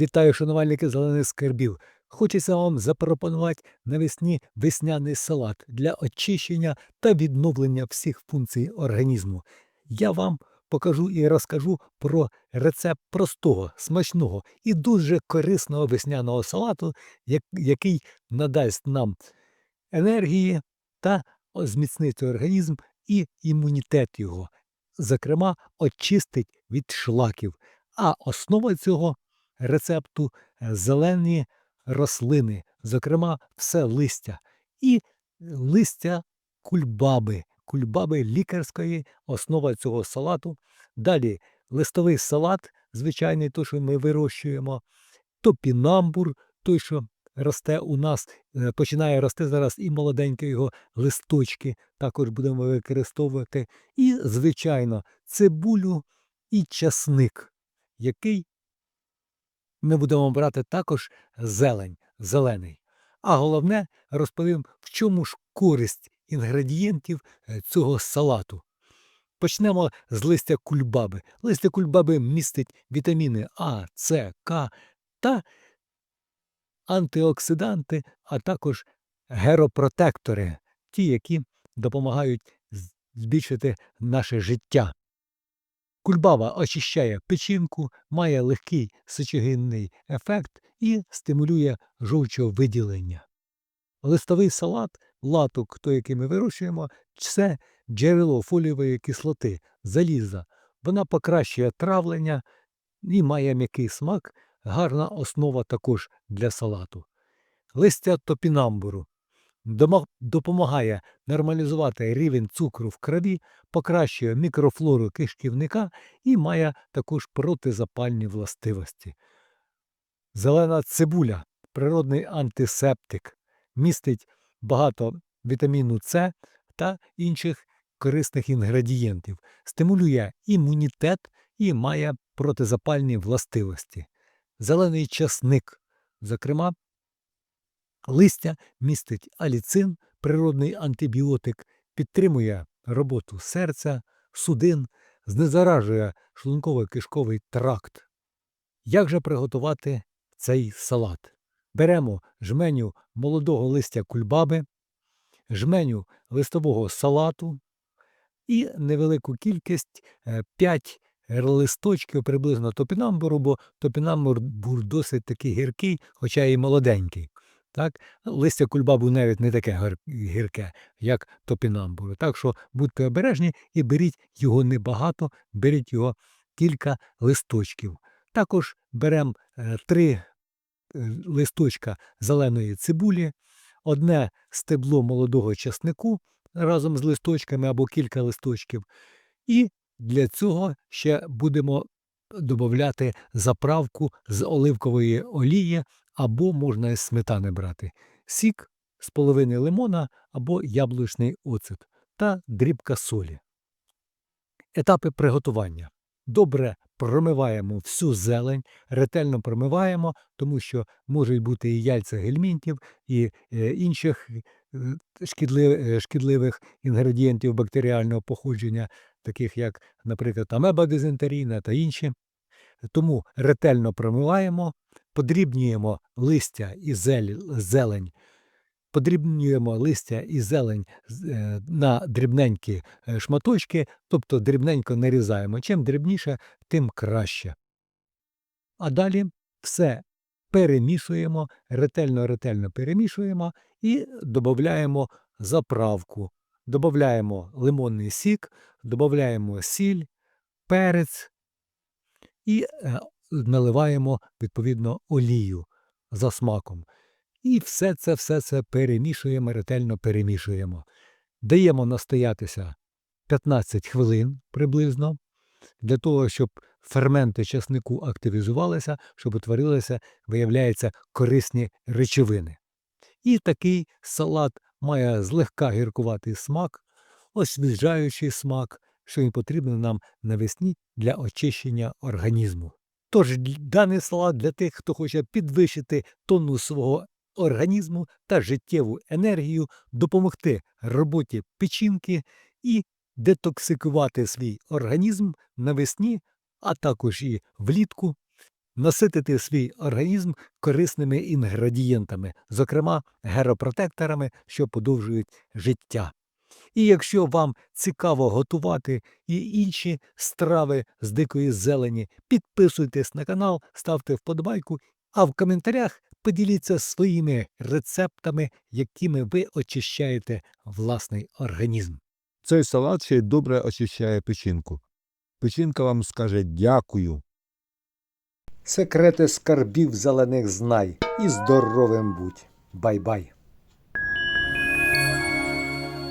Вітаю, шанувальники зелених скарбів. Хочеться вам запропонувати навесні весняний салат для очищення та відновлення всіх функцій організму. Я вам покажу і розкажу про рецепт простого, смачного і дуже корисного весняного салату, який надасть нам енергії та зміцнить організм і імунітет його. Зокрема, очистить від шлаків. А основа цього рецепту е, зелені рослини, зокрема, все листя і листя кульбаби. Кульбаби лікарської основа цього салату. Далі листовий салат, звичайний, той, що ми вирощуємо, топінамбур, той, що росте у нас, е, починає рости зараз і молоденькі його листочки, також будемо використовувати. І, звичайно, цибулю і часник, який ми будемо брати також зелень, зелений. А головне, розповім, в чому ж користь інгредієнтів е, цього салату. Почнемо з листя кульбаби. Листя кульбаби містить вітаміни А, С, К та антиоксиданти, а також геропротектори, ті, які допомагають збільшити наше життя. Кульбаба очищає печінку, має легкий сечогінний ефект і стимулює жовчовиділення. Листовий салат, латок, той, який ми вирощуємо, це джерело фолієвої кислоти, заліза. Вона покращує травлення і має м'який смак, гарна основа також для салату. Листя топінамбуру допомагає нормалізувати рівень цукру в крові, покращує мікрофлору кишківника і має також протизапальні властивості. Зелена цибуля природний антисептик, містить багато вітаміну С та інших корисних інгредієнтів, стимулює імунітет і має протизапальні властивості. Зелений часник, зокрема, листя містить аліцин, природний антибіотик, підтримує роботу серця, судин, знезаражує шлунково-кишковий тракт. Як же приготувати цей салат? Беремо жменю молодого листя кульбаби, жменю листового салату і невелику кількість 5 листочків приблизно топінамбуру, бо топінамбур був досить такий гіркий, хоча і молоденький. Так? Листя кульбабу навіть не таке гірке, як топінамбуру. Так що будьте обережні і беріть його небагато, беріть його кілька листочків. Також беремо три е, листочка зеленої цибулі, одне стебло молодого часнику разом з листочками або кілька листочків. І для цього ще будемо додати заправку з оливкової олії або можна із сметани брати, сік з половини лимона або яблучний оцет та дрібка солі. Етапи приготування. Добре промиваємо всю зелень, ретельно промиваємо, тому що можуть бути і яйця гельмінтів, і е, інших е, е, шкідливих інгредієнтів бактеріального походження, таких як, наприклад, амеба дизентерійна та інші. Тому ретельно промиваємо, подрібнюємо листя і зелень, подрібнюємо листя і зелень е, на дрібненькі е, шматочки, тобто дрібненько нарізаємо. Чим дрібніше, тим краще. А далі все перемішуємо, ретельно-ретельно перемішуємо і додаємо заправку. Додаємо лимонний сік, додаємо сіль, перець і е, наливаємо відповідно олію за смаком. І все це все це перемішуємо, ретельно перемішуємо. Даємо настоятися 15 хвилин приблизно, для того, щоб ферменти часнику активізувалися, щоб утворилися, виявляється, корисні речовини. І такий салат має злегка гіркуватий смак, освіжаючий смак, що і потрібно нам навесні для очищення організму. Тож д- даний салат для тих, хто хоче підвищити тонус свого організму та життєву енергію, допомогти роботі печінки і детоксикувати свій організм навесні, а також і влітку, наситити свій організм корисними інгредієнтами, зокрема геропротекторами, що подовжують життя. І якщо вам цікаво готувати і інші страви з дикої зелені, підписуйтесь на канал, ставте вподобайку, а в коментарях поділіться своїми рецептами, якими ви очищаєте власний організм. Цей салат ще й добре очищає печінку. Печінка вам скаже дякую. Секрети скарбів зелених знай і здоровим будь. Бай-бай.